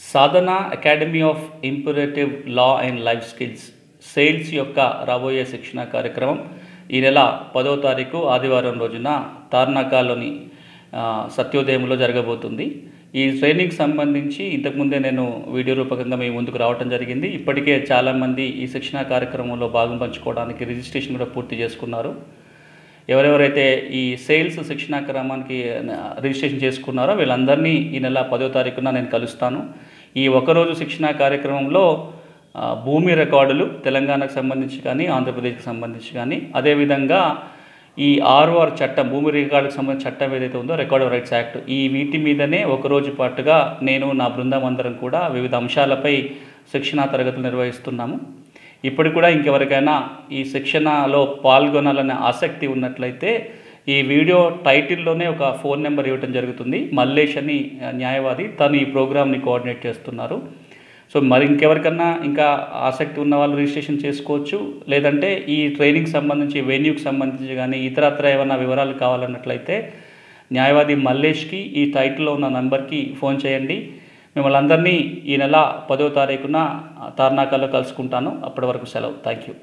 Sadhana academy of imperative law and life skills sales యొక్క రాబోయే శిక్షణ కార్యక్రమం ఈ నెల పదో తారీఖు ఆదివారం రోజున తార్నాకాలోని సత్యోదయంలో జరగబోతుంది. ఈ ట్రైనింగ్ సంబంధించి ఇంతకుముందే నేను వీడియో రూపకంగా మీ ముందుకు రావడం జరిగింది. ఇప్పటికే చాలామంది ఈ శిక్షణ కార్యక్రమంలో భాగం పంచుకోవడానికి రిజిస్ట్రేషన్ కూడా పూర్తి చేసుకున్నారు. ఎవరెవరైతే ఈ సేల్స్ శిక్షణా క్రమానికి రిజిస్ట్రేషన్ చేసుకున్నారో వీళ్ళందరినీ ఈ నెల పదో తారీఖున నేను కలుస్తాను. ఈ ఒకరోజు శిక్షణా కార్యక్రమంలో భూమి రికార్డులు తెలంగాణకు సంబంధించి కానీ ఆంధ్రప్రదేశ్కి సంబంధించి కానీ అదేవిధంగా ఈ ఆర్ఓఆర్ చట్టం భూమి రికార్డుకు సంబంధించిన చట్టం ఏదైతే ఉందో రికార్డ్ ఆఫ్ రైట్స్ యాక్ట్ ఈ వీటి మీదనే ఒకరోజు పాటుగా నేను నా బృందం అందరం కూడా వివిధ అంశాలపై శిక్షణా తరగతులు నిర్వహిస్తున్నాము. ఇప్పుడు కూడా ఇంకెవరికైనా ఈ శిక్షణలో పాల్గొనాలనే ఆసక్తి ఉన్నట్లయితే ఈ వీడియో టైటిల్లోనే ఒక ఫోన్ నెంబర్ ఇవ్వటం జరుగుతుంది. మల్లేష్ అని న్యాయవాది. తను ఈ ప్రోగ్రామ్ని కోఆర్డినేట్ చేస్తున్నారు. సో మరి ఇంకెవరికన్నా ఇంకా ఆసక్తి ఉన్న వాళ్ళు రిజిస్ట్రేషన్ చేసుకోవచ్చు. లేదంటే ఈ ట్రైనింగ్ సంబంధించి వెన్యూకి సంబంధించి కానీ ఇతరత్ర ఏమైనా వివరాలు కావాలన్నట్లయితే న్యాయవాది మల్లేష్కి ఈ టైటిల్లో ఉన్న నంబర్కి ఫోన్ చేయండి. మిమ్మల్ని అందరినీ ఈ నెల పదో తారీఖున తార్నాకాలో కలుసుకుంటాను. అప్పటి వరకు సెలవు. Thank you